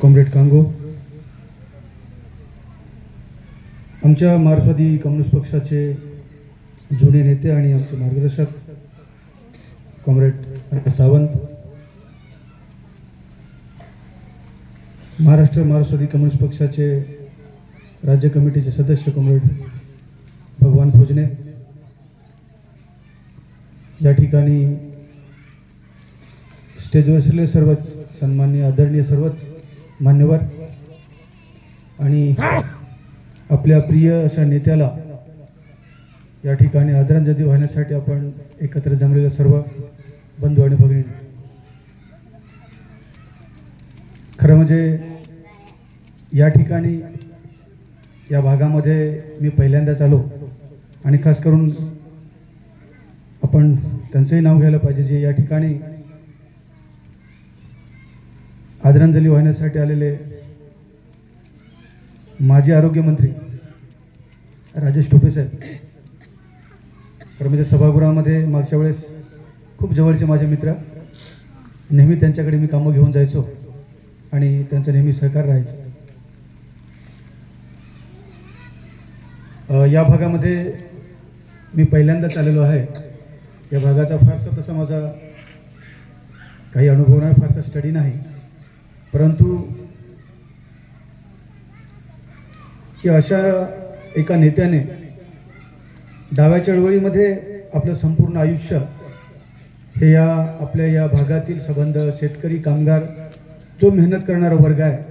Comrade Congo. आमच्या मार्क्सवादी communist पक्षाचे जुने नेते आणि आमचे मार्गदर्शक कॉम्रेड सावंत. महाराष्ट्र मार्क्सवादी कम्युनिस्ट पक्षाचे राज्य कमिटीचे सदस्य कॉम्रेड भगवान भोजने. या ठिकाणी स्टेजवर असलेले सर्वच सन्मान्य आदरणीय सर्वच मान्यवर आणि आपल्या प्रिय अशा नेत्याला या ठिकाणी आदरांजली वाहण्यासाठी आपण एकत्र जमलेले सर्व बंधू आणि भगिनी. खरं म्हणजे या ठिकाणी या भागामध्ये मी पहिल्यांदाच आलो आणि खास करून आपण त्यांचंही नाव घ्यायला पाहिजे जे या ठिकाणी आदरांजली वाहण्यासाठी आलेले माजी आरोग्यमंत्री राजेश टोपे साहेब. तर म्हणजे सभागृहामध्ये मागच्या वेळेस खूप जवळचे माझे मित्र. नेहमी त्यांच्याकडे मी कामं घेऊन जायचो आणि त्यांचं नेहमी सहकार राहायचं. या भागामध्ये मी पहिल्यांदाच आलेलो आहे. या भागाचा फारसा तसा माझा काही अनुभव नाही फारसा स्टडी नाही. परंतु की अशा एका नेत्याने डाव्या चळवळीमध्ये आपलं संपूर्ण आयुष्य हे या आपल्या या भागातील संबंध शेतकरी कामगार जो मेहनत करणारा वर्ग आहे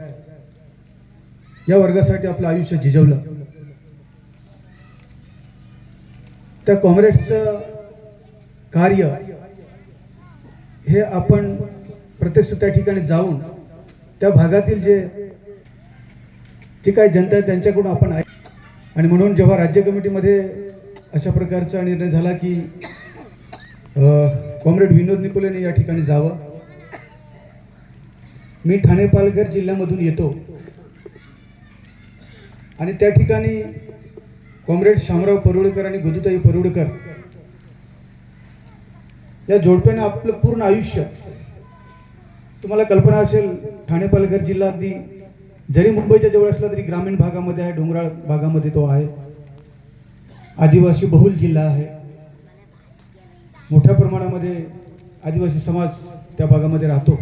या वर्गासाठी आपलं आयुष्य झिजवलं. त्या कॉम्रेड्सचं कार्य हे आपण प्रत्यक्ष त्या ठिकाणी जाऊन त्या भागातील जे जे काही जनता आहे त्यांच्याकडून आपण ऐक आणि म्हणून जेव्हा राज्य कमिटीमध्ये अशा प्रकारचा निर्णय झाला की कॉम्रेड विनोद निकोलेने या ठिकाणी जावं. मी ठाणे पालघर जिल्ह्यामधून येतो. आणि त्या ठिकाणी कॉम्रेड शामराव परुळकर आणि गोदुताई परुळकर या जोडप्यानं आपलं पूर्ण आयुष्य तुम्हाला कल्पना असेल ठाणे पालघर जिल्हा अगदी जरी मुंबईच्या जवळ असला तरी ग्रामीण भागामध्ये आहे डोंगराळ भागामध्ये तो आहे. आदिवासी बहुल जिल्हा आहे. मोठ्या प्रमाणामध्ये आदिवासी समाज त्या भागामध्ये राहतो.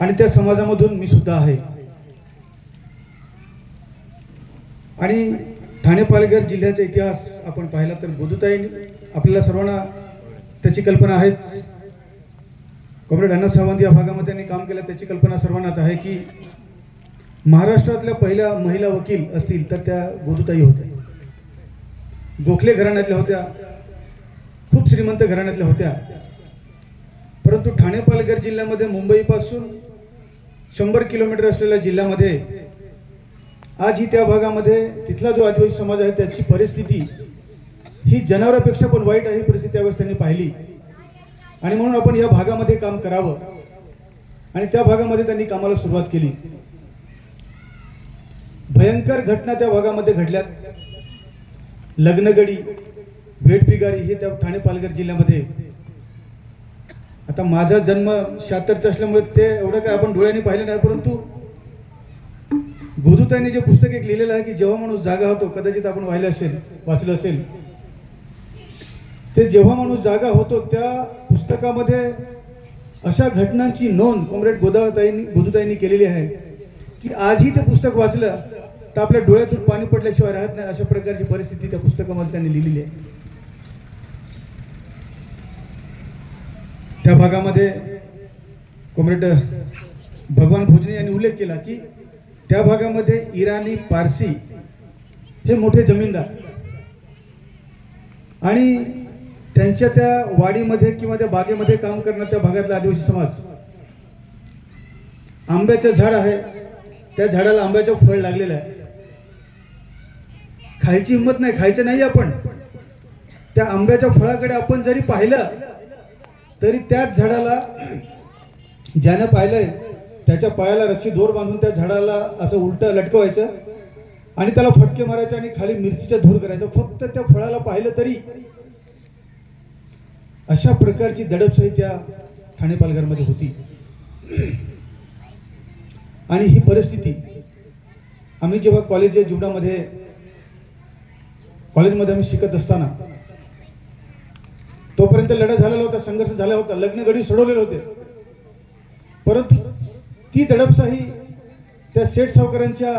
आणि त्या समाजामधून मी सुद्धा आहे. आणि ठाणे पालघर जिल्ह्याचा इतिहास आपण पाहिला तर गोदुताई आपल्याला सर्वांना त्याची कल्पना आहेच. कॉम्रेड अण्णा सावंत या भागामध्ये त्यांनी काम केलं. त्याची कल्पना सर्वांनाच आहे की महाराष्ट्रातल्या पहिल्या महिला वकील असतील तर त्या गोदुताई होत्या. गोखले घराण्यातल्या होत्या. खूप श्रीमंत घराण्यातल्या होत्या. परंतु ठाणे पालघर जिल्ह्यामध्ये मुंबईपासून शंभर किलोमीटर असलेल्या जिल्ह्यामध्ये आज ही त्या भागामध्ये तिथला जो आदिवासी समाज आहे त्याची परिस्थिती ही जनावरापेक्षा पण वाईट आहे ही परिस्थिती त्यावेळेस त्यांनी पाहिली. आणि म्हणून आपण या भागामध्ये काम करावं. आणि त्या भागामध्ये त्यांनी कामाला सुरुवात केली. भयंकर घटना त्या भागामध्ये घडल्यात. लग्नगडी भेटपिगारी हे त्या ठाणे पालघर जिल्ह्यामध्ये. आता माझा जन्म शहात्तरचा असल्यामुळे ते एवढं काय आपण डोळ्यांनी पाहिलं नाही परंतु गोदुताईने जे पुस्तक एक लिहिलेलं आहे की जेव्हा माणूस जागा होतो कदाचित आपण वाहिलं असेल वाचलं असेल. ते जेव्हा माणूस जागा होतो त्या पुस्तकामध्ये अशा घटनांची नोंद कॉम्रेड गोदावताईंनी गोदुताईंनी केलेली आहे की आजही ते पुस्तक वाचलं तर आपल्या डोळ्यातून पाणी पडल्याशिवाय राहत नाही अशा प्रकारची परिस्थिती त्या पुस्तकामध्ये त्यांनी लिहिलेली आहे. त्या भागामध्ये कॉम्रेड भगवान भोजने यांनी उल्लेख केला की त्या भागामध्ये इराणी पारसी हे मोठे जमीनदार आणि त्यांच्या त्या वाडीमध्ये किंवा त्या बागेमध्ये काम करणं त्या भागातला आदिवासी समाज. आंब्याचं झाड आहे. त्या झाडाला आंब्याचं फळ लागलेलं आहे. खायची हिंमत नाही. खायचं नाही आपण. त्या आंब्याच्या फळाकडे आपण जरी पाहिलं तरी त्याच झाडाला ज्यानं पाहिलंय त्याच्या पायाला रस्सी दोर बांधून त्या झाडाला असं उलट लटकवायचं आणि त्याला फटके मारायचे आणि खाली मिरचीचा धूर करायचा. फक्त त्या फळाला पाहिलं तरी अशा प्रकारची दडपशाही त्या ठाणे पालघरमध्ये होती. आणि ही परिस्थिती आम्ही जेव्हा कॉलेजच्या जीवनामध्ये कॉलेजमध्ये आम्ही शिकत असताना तोपर्यंत लढा झालेला होता संघर्ष झाला होता लग्न घडी सोडवलेले होते. परंतु ती दडपशाही त्या सेठ सावकारांच्या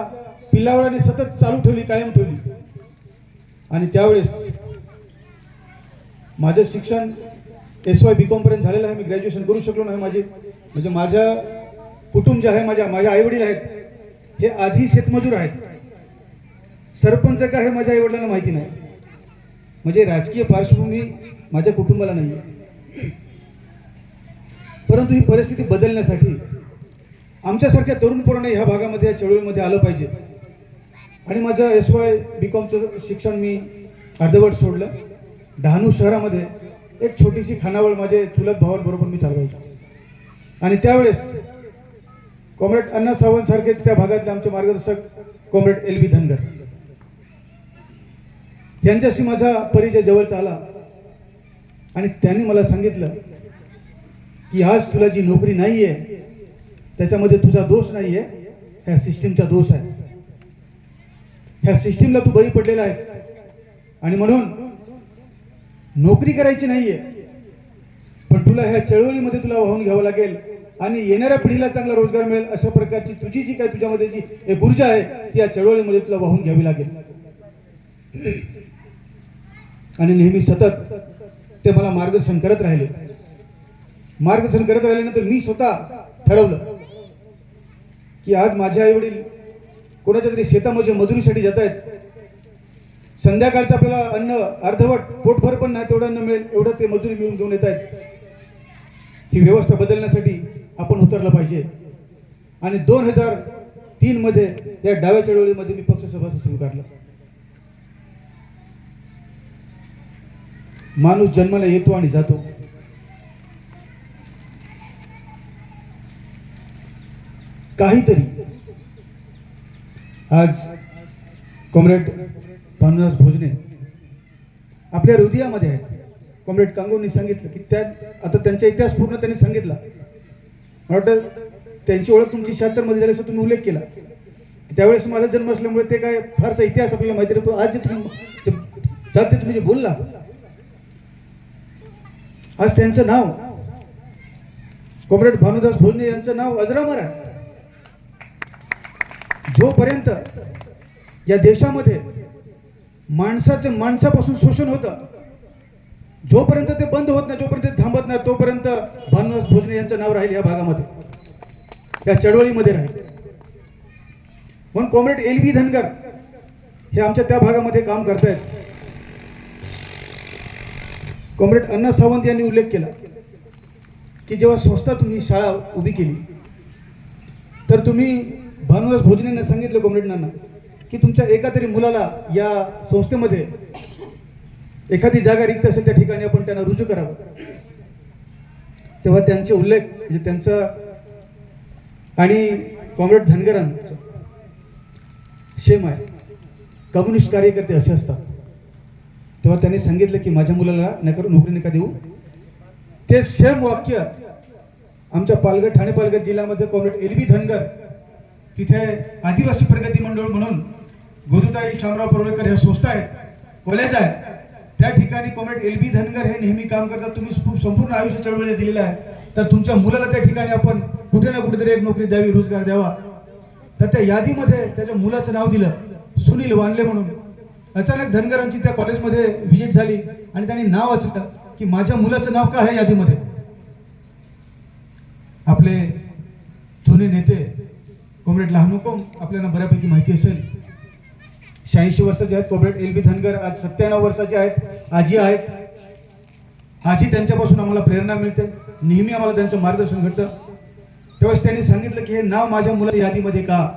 पिल्लावळाने सतत चालू ठेवली कायम ठेवली. आणि त्यावेळेस माझं शिक्षण एस वाय बी कॉमपर्यंत झालेलं आहे. मी ग्रॅज्युएशन करू शकलो नाही माझे. म्हणजे माझ्या कुटुंब जे आहे माझ्या माझ्या आईवडील आहेत हे आजही शेतमजूर आहेत. सरपंच का हे माझ्या आईवडिलांना माहिती नाही. म्हणजे राजकीय पार्श्वभूमी माझ्या कुटुंबाला नाही. आहे परंतु ही परिस्थिती बदलण्यासाठी आमच्यासारख्या तरुण पोरांनी ह्या भागामध्ये या चळवळीमध्ये आलं पाहिजे. आणि माझं एस वाय बी कॉमचं शिक्षण मी अर्धवट सोडलं. डहाणू शहरामध्ये एक छोटीशी खानावळ माझे चुलत भावांबरोबर मी चालवायचो. आणि त्यावेळेस कॉम्रेड अण्णा सावंतसारखेच त्या भागातले आमचे मार्गदर्शक कॉम्रेड एल बी धनगर. यांच्याशी माझा परिचय जवळचा आला आणि त्यांनी मला सांगितलं की आज तुला जी नोकरी नाही आहे त्याच्यामध्ये तुझा दोष नाही आहे ह्या सिस्टीमचा दोष आहे. ह्या सिस्टीमला तू बळी पडलेला आहेस. आणि म्हणून नोकरी करायची नाहीये. पण तुला ह्या चळवळीमध्ये तुला वाहून घ्यावं लागेल आणि येणाऱ्या पिढीला चांगला रोजगार मिळेल अशा प्रकारची तुझी जी काय तुझ्यामध्ये जी एक ऊर्जा आहे ती या चळवळीमध्ये तुला वाहून घ्यावी लागेल. आणि नेहमी सतत ते मला मार्गदर्शन करत राहिले. मार्गदर्शन करत राहिल्यानंतर मी स्वतः ठरवलं की आज माझे आई वडील कोणाच्या तरी शेतामध्ये मजुरीसाठी जात आहेत संध्याकाळचं आपल्याला अन्न अर्धवट पोटभर पण नाही तेवढं अन्न मिळेल एवढं ते मजुरी मिळून घेऊन येत आहेत ही व्यवस्था बदलण्यासाठी आपण उतरलं पाहिजे. आणि दोन हजार तीन मध्ये या डाव्या चळवळीमध्ये मी पक्ष सभासद स्वीकारलं माणूस जन्माला येतो आणि जातो. काहीतरी. आज कॉम्रेड भानुदास भोजने आपल्या हृदयामध्ये आहेत. कॉम्रेड कांगोनी सांगितलं की त्या आता त्यांचा इतिहास पूर्ण त्यांनी सांगितला. मला वाटतं त्यांची ओळख तुमची शहात्तरमध्ये झाली असं तुम्ही उल्लेख केला. त्यावेळेस माझा जन्म असल्यामुळे ते काय फारसा इतिहास आपल्याला माहिती नाही पण आज जे तुम्ही त्यात ते तुम्ही जे बोलला आज त्यांचं नाव कॉम्रेड भानुदास भोजने यांचं नाव अजरामर आहे. जोपर्यंत या देशामध्ये माणसाचं माणसापासून शोषण होतं. जोपर्यंत ते बंद होत नाही जोपर्यंत ते थांबत नाही तोपर्यंत भानुदास भोजने यांचं नाव राहील या भागामध्ये. या चळवळीमध्ये राहील. म्हणून कॉम्रेड एल बी धनगर हे आमच्या त्या भागामध्ये काम करतायत. कॉम्रेड अण्णा सावंत यांनी उल्लेख केला की जेव्हा स्वस्तात तुम्ही शाळा उभी केली तर तुम्ही भानुदास भोजनेंना सांगितलं कॉम्रेडनांना. की तुमच्या एका तरी मुलाला या संस्थेमध्ये एखादी जागा रिक्त असेल त्या ठिकाणी आपण त्यांना रुजू करावं. तेव्हा त्यांचे उल्लेख म्हणजे त्यांचं आणि कॉम्रेड धनगरांचं शेम आहे. कम्युनिस्ट कार्यकर्ते असे असतात. तेव्हा त्यांनी सांगितलं की माझ्या मुलाला नकर नोकरी नका देऊ. ते सेम वाक्य आमच्या पालघर ठाणे पालघर जिल्ह्यामध्ये कॉम्रेड एल बी धनगर तिथे आदिवासी प्रगती मंडळ म्हणून गोदुताई शामराव परोळेकर ह्या संस्था आहेत कॉलेज आहेत. त्या ठिकाणी कॉम्रेड एल बी धनगर हे नेहमी काम करतात. तुम्ही खूप संपूर्ण आयुष्य चळवळीला दिलेलं आहे. तर तुमच्या मुलाला त्या ठिकाणी आपण कुठे ना कुठेतरी एक नोकरी द्यावी रोजगार द्यावा. तर त्या यादीमध्ये त्याच्या मुलाचं नाव दिलं सुनील वानले म्हणून. अचानक धनगरांची त्या कॉलेजमध्ये व्हिजिट झाली आणि त्यांनी नाव वाचलं की माझ्या मुलाचं नाव का आहे यादीमध्ये? आपले जुने नेते कॉम्रेड लहानुकोम आपल्याला बऱ्यापैकी माहिती असेल. शहाऐंशी वर्षाचे आहेत. कॉम्रेड एल बी धनगर आज सत्त्याण्णव वर्षाचे आहेत. आजी आहेत. आजी त्यांच्यापासून आम्हाला प्रेरणा मिळते. नेहमी आम्हाला त्यांचं मार्गदर्शन घडतं. तेव्हाच त्यांनी सांगितलं की हे नाव माझ्या मुलाच्या यादीमध्ये का?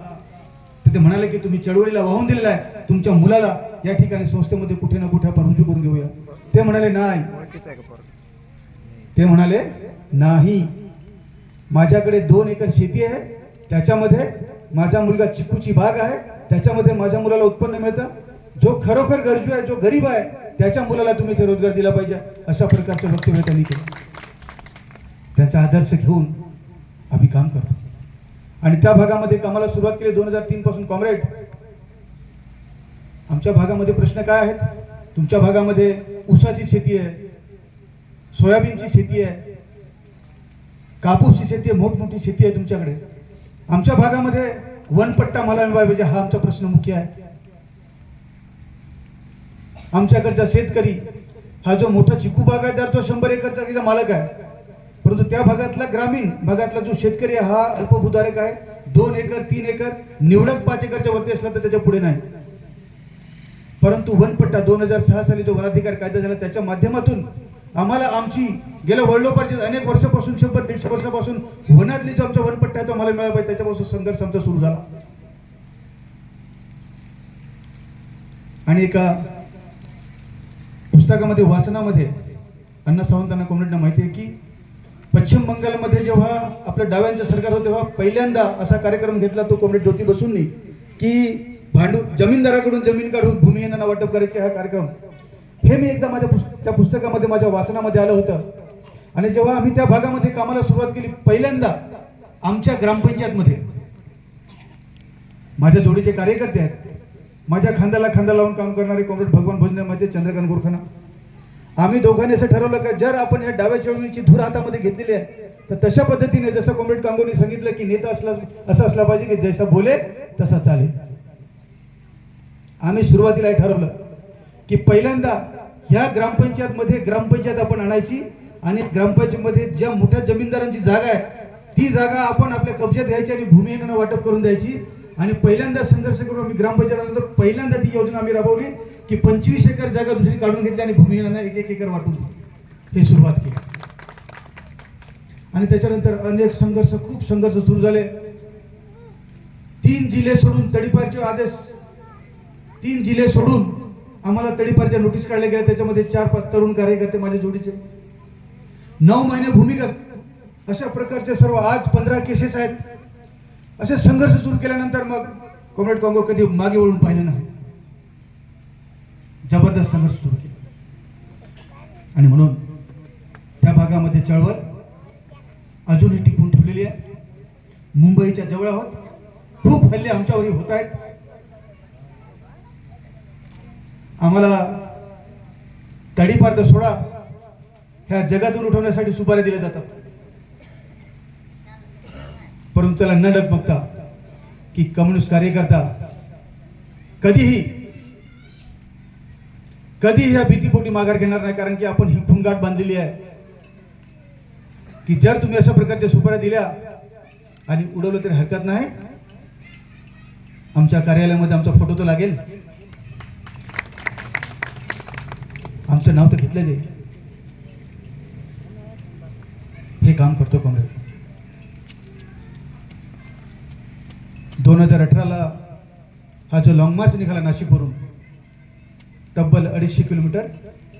तर ते म्हणाले की तुम्ही चळवळीला वाहून दिलेला आहे. तुमच्या मुलाला या ठिकाणी संस्थेमध्ये कुठे ना कुठे आपण रुजू करून घेऊया. ते म्हणाले नाही. ते म्हणाले नाही. माझ्याकडे दोन एकर शेती आहे. त्याच्यामध्ये माझा मुलगा चिकूची बाग आहे. त्याच्यामध्ये माझ्या मुलाला उत्पन्न मिळतं. जो खरोखर गरजू आहे जो गरीब आहे त्याच्या मुलाला तुम्ही ते रोजगार दिला पाहिजे. अशा प्रकारचं वक्तव्य त्यांनी केलं. त्यांचा आदर्श घेऊन आम्ही काम करतो. आणि त्या भागामध्ये कामाला सुरुवात केली दोन हजार तीन पासून. कॉम्रेड आमच्या भागामध्ये प्रश्न काय आहेत? तुमच्या भागामध्ये ऊसाची शेती आहे सोयाबीनची शेती आहे कापूसची शेती आहे मोठमोठी शेती आहे तुमच्याकडे. आमच्या भागामध्ये वनपट्टा मला मिळाला पाहिजे हा आमचा प्रश्न मुख्य आहे. आमच्याकडचा शेतकरी हा जो मोठा चिकू भाग आहे तर तो शंभर एकरचा तिचा मालक आहे. परंतु त्या भागातला ग्रामीण भागातला जो शेतकरी आहे हा अल्पभूधारक आहे. दोन एकर तीन एकर निवडक पाच एकरच्या वरती असला तर त्याच्या पुढे नाही. परंतु वनपट्टा दोन हजार सहा साली जो वनाधिकार कायदा झाला त्याच्या माध्यमातून आम्हाला आमची गेल्या वडलोपार्जित अनेक वर्षापासून शंभर दीडशे वर्षापासून वनातली जो आमचा वनपट्टा आहे तो मला मिळाला पाहिजे. त्याच्यापासून संघर्ष आमचा सुरू झाला. आणि एका पुस्तकामध्ये वाचनामध्ये अण्णा सावंतांना कॉम्रेडना माहिती आहे की पश्चिम बंगालमध्ये जेव्हा आपलं डाव्यांचं सरकार होतं तेव्हा पहिल्यांदा असा कार्यक्रम घेतला तो कॉम्रेड ज्योती बसूंनी की भांडू जमीनदाराकडून जमीन काढून भूमिहीनांना वाटप करायचे हा कार्यक्रम. हे मी एकदा माझ्या पुस्त त्या पुस्तकामध्ये माझ्या वाचनामध्ये आलं होतं. आणि जेव्हा आम्ही त्या भागामध्ये कामाला सुरुवात केली पहिल्यांदा आमच्या ग्रामपंचायतमध्ये माझ्या जोडीचे कार्यकर्ते आहेत. माझ्या खांद्याला खांदा लावून काम करणारे कॉम्रेड भगवान भोजनामध्ये चंद्रकांत गोरखाना. आम्ही दोघांनी असं ठरवलं का जर आपण या डाव्या चळवळीची धूर हातामध्ये घेतलेली आहे तर तशा पद्धतीने जसं कॉम्रेड कांगोनी सांगितलं की नेता असला असं असला पाहिजे की जैसा बोले तसा चालेल. आम्ही सुरुवातीला हे ठरवलं की पहिल्यांदा ह्या ग्रामपंचायतमध्ये ग्रामपंचायत आपण आणायची आणि ग्रामपंचायतमध्ये ज्या मोठ्या जमीनदारांची जागा आहे ती जागा आपण आपल्या कब्जात घ्यायची आणि भूमिहीनांना वाटप करून द्यायची. आणि पहिल्यांदा संघर्ष करून आम्ही ग्रामपंचायत पहिल्यांदा ती योजना आम्ही राबवली की पंचवीस एकर जागा दुसरी काढून घेतली आणि भूमिहीनांना एक एक एकर वाटून हे सुरुवात केली. आणि त्याच्यानंतर अनेक संघर्ष खूप संघर्ष सुरू झाले. तीन जिल्हे सोडून तडीपारचे आदेश. तीन जिल्हे सोडून आम्हाला तडीपारच्या नोटीस काढल्या गेल्या. त्याच्यामध्ये चार पाच तरुण कार्यकर्ते माझ्या जोडीचे. नऊ महिने भूमिगत अशा प्रकारचे सर्व आज पंधरा केसेस आहेत. असे संघर्ष सुरू केल्यानंतर मग कॉम्रेड काँगो कधी मागे वळून पाहिलं नाही. जबरदस्त संघर्ष सुरू केला. आणि म्हणून त्या भागामध्ये चळवळ अजूनही टिकून ठेवलेली आहे. मुंबईच्या जवळ आहोत. खूप हल्ले आमच्यावरही होत आहेत. आम्हाला तडीपार सोडा. ह्या जगातून उठवण्यासाठी सुपाऱ्या दिल्या जातात. परंतु त्याला न डग बघता की कम्युनिस्ट कार्यकर्ता कधीही कधीही ह्या भीतीपोटी माघार घेणार नाही कारण की आपण ही ठुंगाट बांधलेली आहे. की जर तुम्ही अशा प्रकारच्या सुपाऱ्या दिल्या आणि उडवलं तरी हरकत नाही आमच्या कार्यालयामध्ये आमचा फोटो तर लागेल. आमचं नाव तर घेतलं जाईल हे काम करतो कॉम्रेड दोन हजार अठराला हा जो लॉंग मार्च निघाला नाशिकवरून तब्बल अडीचशे किलोमीटर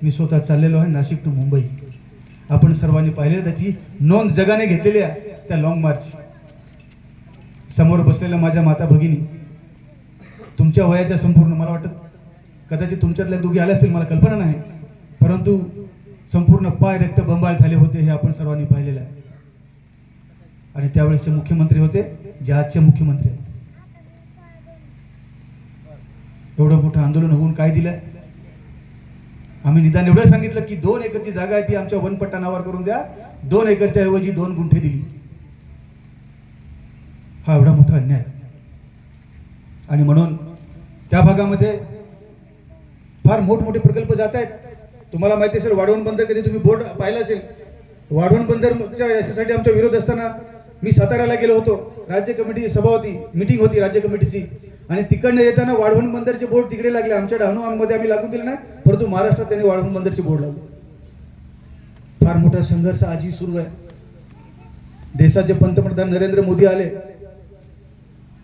मी स्वतः चाललेलो आहे नाशिक टू मुंबई. आपण सर्वांनी पाहिले त्याची नोंद जगाने घेतलेली आहे त्या लॉंग मार्च समोर बसलेल्या माझ्या माता भगिनी तुमच्या वयाच्या संपूर्ण मला वाटत कदाचित तुमच्यातल्या दोघी आल्या असतील मला कल्पना नाही. परंतु संपूर्ण पाय रक्त बंबाळ झाले होते हे आपण सर्वांनी पाहिलेलं आहे. आणि त्यावेळेसचे मुख्यमंत्री होते जे आजचे मुख्यमंत्री आहेत. एवढं मोठं आंदोलन होऊन काय दिलं? आम्ही निदान एवढं सांगितलं की दोन एकरची जागा आहे ती आमच्या वनपट्टा नावावर करून द्या. दोन एकरच्या ऐवजी दोन गुंठे दिली. हा एवढा मोठा अन्याय. आणि म्हणून त्या भागामध्ये फार मोठमोठे प्रकल्प जात आहेत. तुम्हाला माहिती असेल वाढवण बंदर कधी तुम्ही बोर्ड पाहिला असेल? वाढवण बंदरच्या याच्यासाठी आमचा विरोध असताना मी साताऱ्याला गेलो होतो. राज्य कमिटीची सभा होती मिटिंग होती राज्य कमिटीची. आणि तिकडनं येताना वाढवण बंदरचे बोर्ड तिकडे लागले. आमच्या डहाणूमध्ये आम्ही लागून दिले नाही परंतु महाराष्ट्रात त्यांनी वाढवण बंदरचे बोर्ड लावले. फार मोठा संघर्ष आजही सुरू आहे. देशाचे पंतप्रधान नरेंद्र मोदी आले.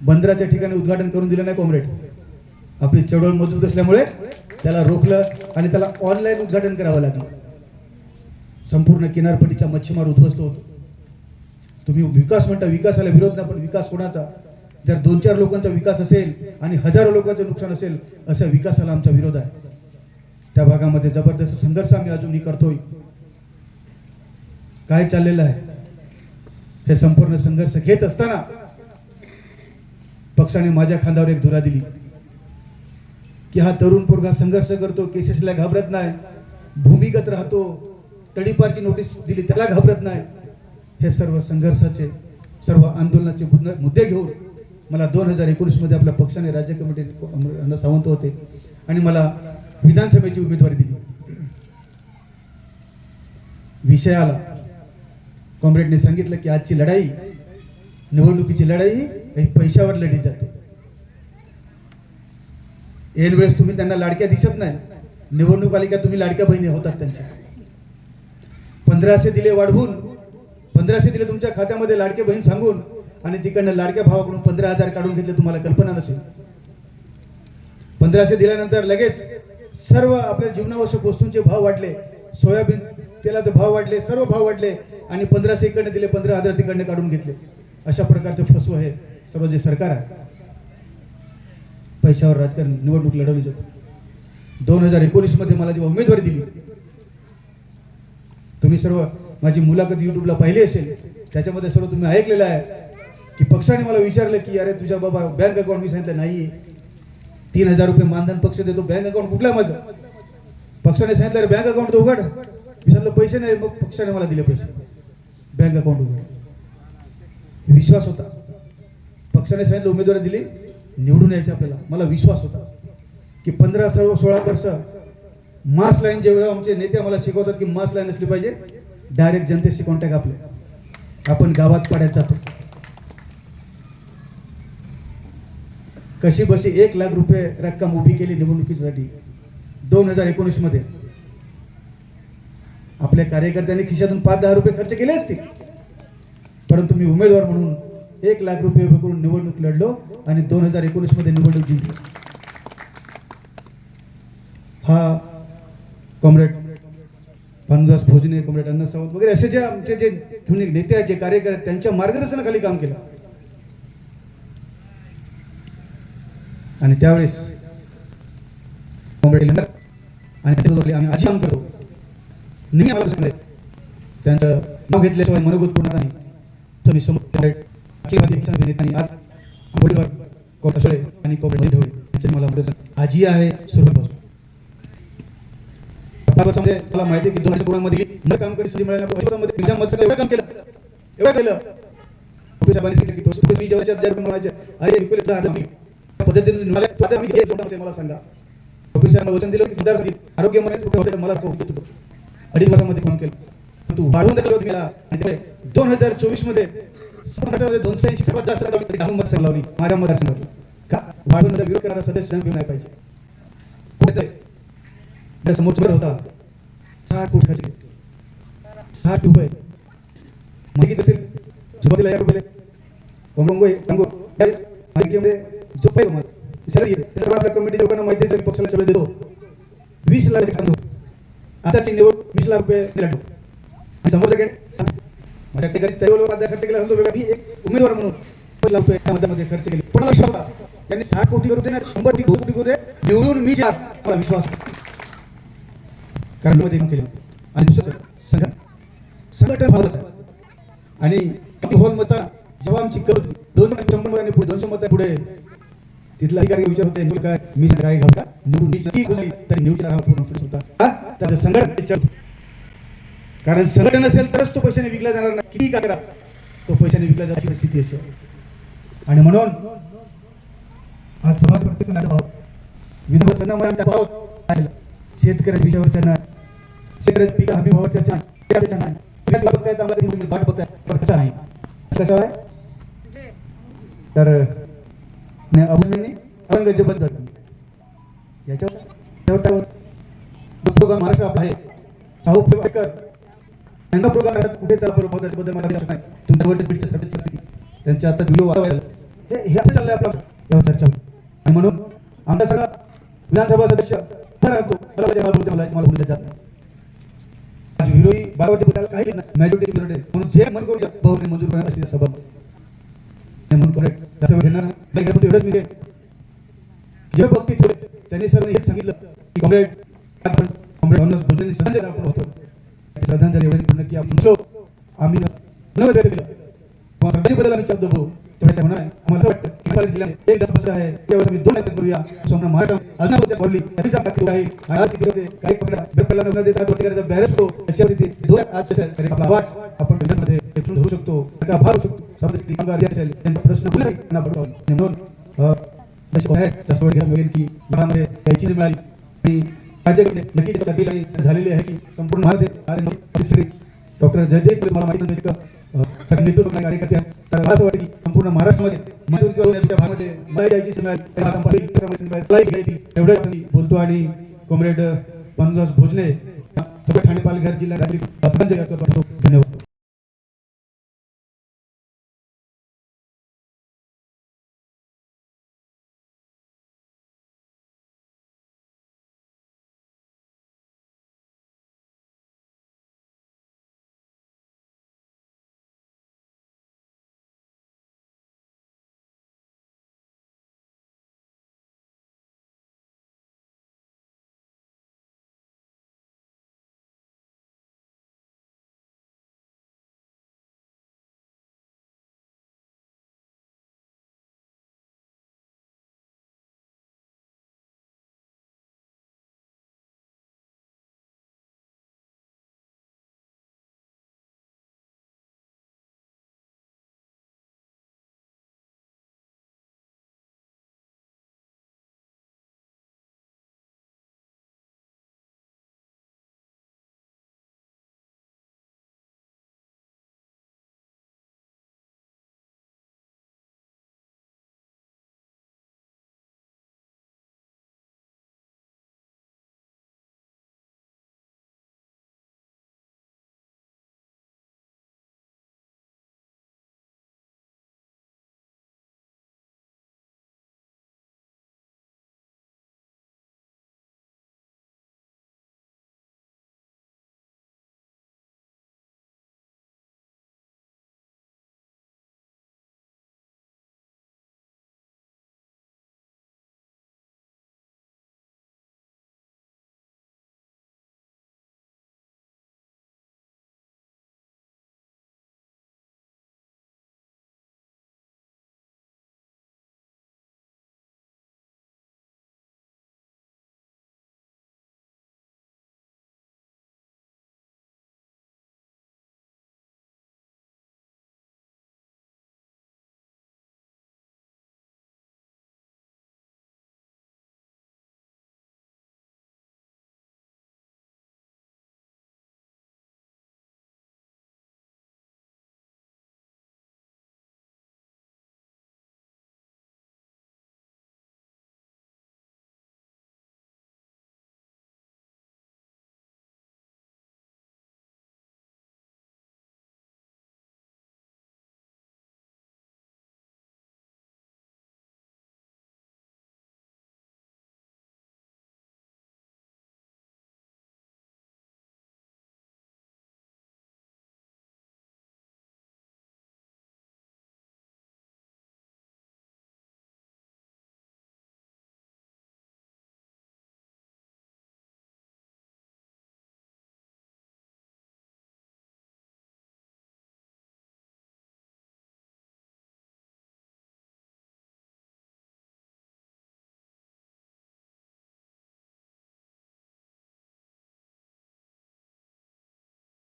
बंदराच्या ठिकाणी उद्घाटन करून दिलं नाही कॉम्रेड. आपली चळवळ मजबूत असल्यामुळे त्याला रोखलं आणि त्याला ऑनलाईन उद्घाटन करावं लागलं. संपूर्ण किनारपट्टीचा मच्छीमार उद्ध्वस्त होतो. तुम्ही विकास म्हणता विकासाला विरोध नाही पण विकास कोणाचा? जर दोन चार लोकांचा विकास असेल आणि हजारो लोकांचं नुकसान असेल अशा विकासाला आमचा विरोध आहे. त्या भागामध्ये जबरदस्त संघर्ष आम्ही अजूनही करतोय. काय चाललेलं आहे? हे संपूर्ण संघर्ष घेत असताना पक्षाने माझ्या खांद्यावर एक धुरा दिली. की हा तरुण पोरगा संघर्ष करतो केसेसला घाबरत नाही भूमिगत राहतो तडीपारची नोटीस दिली त्याला घाबरत नाही. हे सर्व संघर्षाचे सर्व आंदोलनाचे मुद्दे घेऊन मला दोन हजार एकोणीसमध्ये आपल्या पक्षाने राज्य कमिटी सावंत होते आणि मला विधानसभेची उमेदवारी दिली. विषयाला कॉम्रेडने सांगितलं की आजची लढाई निवडणुकीची लढाई ही पैशावर लढली जाते. ऐन वेळेस तुम्ही त्यांना लाडक्या दिसत नाही. निवडणूक आली का तुम्ही लाडक्या बहिणी होतात त्यांच्या. पंधराशे दिले वाढवून पंधराशे दिले तुमच्या खात्यामध्ये लाडके बहीण सांगून आणि तिकडनं लाडक्या भावाकडून पंधरा हजार काढून घेतले तुम्हाला कल्पना नसेल. पंधराशे दिल्यानंतर लगेच सर्व आपल्या जीवनावश्यक वस्तूंचे भाव वाढले. सोयाबीन तेलाचे भाव वाढले सर्व भाव वाढले आणि पंधराशे इकडनं दिले पंधरा हजार तिकडनं काढून घेतले. अशा प्रकारचे फसव हे सर्व जे सरकार आहे. पैशावर राजकारण निवडणूक लढवली जाते. दोन हजार एकोणीसमध्ये मला जेव्हा उमेदवारी दिली तुम्ही सर्व माझी मुलाखत युट्यूबला पाहिली असेल त्याच्यामध्ये सर्व तुम्ही ऐकलेलं आहे की पक्षाने मला विचारलं की अरे तुझ्या बाबा बँक अकाउंट मी सांगितलं नाही तीन हजार रुपये मानधन पक्ष देतो बँक अकाउंट कुठला माझं? पक्षाने सांगितलं अरे बँक अकाउंट उघड. मी सांगितलं पैसे नाही. मग पक्षाने मला दिले पैसे. बँक अकाउंट उघड. विश्वास होता. पक्षाने सांगितलं उमेदवारी दिली. निवडून यायचे आपल्याला. मला विश्वास होता. की पंधरा सर्व सोळा वर्ष मास लाईन जेव्हा आमचे नेते आम्हाला शिकवतात की मास लाईन असली पाहिजे डायरेक्ट जनतेशी कॉन्टॅक्ट आपले. आपण गावात पाड्यात जातो. कशी बशी एक लाख रुपये रक्कम उभी केली निवडणुकीसाठी दोन हजार एकोणीसमध्ये. आपल्या कार्यकर्त्यांनी खिशातून पाच दहा रुपये खर्च केले असतील. परंतु मी उमेदवार म्हणून एक लाख रुपये उभे करून निवडणूक लढलो आणि दोन हजार एकोणीसमध्ये निवडणूक जिंकलो. हा कॉम्रेड भानुदास भोजने कॉम्रेड अण्णा सावंत वगैरे असे जे आमचे जे जुने नेते आहेत जे कार्यकर्ते आहेत, त्यांच्या मार्गदर्शनाखाली काम केलं. आणि त्यावेळेस कॉम्रेड आणि आम्ही आजी काम करतो. नेहमी आम्हाला त्यांचं नाव घेतल्याशिवाय मनोगत पूर्ण नाही. तर मी समोर कॉम्रेड नेत्यांनी आज आंबोलीवर कोटासोळे आणि कोपडे ढवळे यांच्यानी मला मदत आजी आहे सुरुवात बसू मला माहिती की दोन हजार कोणामध्ये न काम करी संधी मिळाल्यामध्ये तुझ्या मत एवढं काम केलं एवढं केलं. साहेबांनी सांगितलं की डोस म्हणायचे अरे मी त्या पद्धतीने तो आता मी जोडा मला सांगा. डॉक्टर साहेबांना वचन दिलं की आरोग्यमध्ये मला अडीच वर्षामध्ये काम केलं. परंतु वाढवून दिलं होतं मला आणि दोन हजार चोवीसमध्ये मध्ये दोनशे ऐंशी सर्वात जास्त लावली मतदार लावली माझ्या मतदारसंघातून का? वाढवून विरोध करणारा सदस्य नाही पाहिजे. कुठे त्या समोर होता. साठ कोटी खर्च साठ रुपये. माहिती असेल सुरुवातीला या रुपये. कंगो कंगो माहितीमध्ये जो पहिले सॅलरी येते. त्याच्यावर आपल्या कमिटी लोकांना माहिती असेल पक्षाला सगळं देतो. वीस लाख काम आताची निवड वीस लाख रुपये निवडलो समोर खर्च केला मी एक उमेदवार म्हणून पाच त्या खर्च केले. पण लक्ष होता त्यांनी साठ कोटी करू दे ना शंभर कोटी करू दे निवडून मी चार मला विश्वास कारण मध्ये केलं. आणि दुसरं संघ संघटन भावच आहे. आणि हॉल मता जेव्हा आमची करत दोन शंभर मतांनी पुढे दोनशे मता पुढे तिथला अधिकारी विचार होते निवड काय मी काय घालता? निवडून मी किती बोलली तरी निवडून होता. त्याचं संघटन कारण सगळं नसेल तरच तो पैशाने विकला जाणार नाही. किती काय करा? तो पैशाने विकला जाण्याची परिस्थिती असते आणि म्हणून आज सभा प्रत्यक्ष भाव सणामुळे भाव शेतकऱ्याच्या विषयावर चर्चा नाही. शेतकऱ्याच्या पिका हमी भावावर चर्चा नाही. चर्चा नाही. वाट बघताय. पण नाही. कसं आहे? तर नाही अभिमन्यूने याच्यावर महाराष्ट्र आपला आहे शाहू फेवाळकर यांचा प्रोग्राम आहे कुठे चालू बरोबर त्याच्याबद्दल मला काही नाही. तुमच्यावर बीडच्या सभेची स्थिती त्यांच्या आता व्हिडिओ व्हायरल हे हे असं चाललंय आपला यावर चर्चा. आणि म्हणून आमचा सगळा विधानसभा सदस्य खरं मला माझ्या बाजूला मला मला बोलले जात नाही. आज विरोधी बारावरती बोलायला काही नाही. मॅजॉरिटी म्हणून जे मन करू शकतो भाऊ मंजूर करणार करण्यासाठी सभा. म्हणून करेक्ट त्याचा वेळ घेणार नाही. नाही घेणार, एवढंच मी घेईन. जे बाबतीत होते, त्यांनी सर हेच सांगितलं की कॉम्रेड आपण कॉम्रेड भावनास बोलताना श्रद्धांजली आपण होतो. श्रद्धांजली एवढी पूर्ण की आपण जो आम्ही न व्यक्त केलं किंवा श्रद्धांजलीबद्दल आम्ही शब्द बोलू तेवढ्याच्या म्हणणं आहे आम्हाला वाटतं की जिल्ह्यात एक वर्ष आहे त्यावेळेस आम्ही दोन नाटक करूया सोमना मराठा अज्ञात बोलली सांगा की आहे आज किती होते काही पकडा बेपल्ला न देतात वरती करायचा बॅरेज होतो अशी होती दोन आज आपला आवाज़ आपण केंद्रामध्ये एकूण धरू शकतो का भार शकतो समाजातील कामगार असेल त्यांचा प्रश्न कुठलाही त्यांना पडतो म्हणून जास्त वेळ घ्यायला की यामध्ये त्याची मिळाली माझ्याकडे नक्की झालेली आहे की संपूर्ण श्री डॉक्टर जय मला माहिती नव्हतं इतकं, तर नेतृत्व कार्यकर्ते तर मला असं वाटतं की संपूर्ण महाराष्ट्रामध्ये भागामध्ये मला जायची संधी बोलतो आणि कॉम्रेड भानुदास भोजने ठाणे पालघर जिल्हा नागरिक असं धन्यवाद.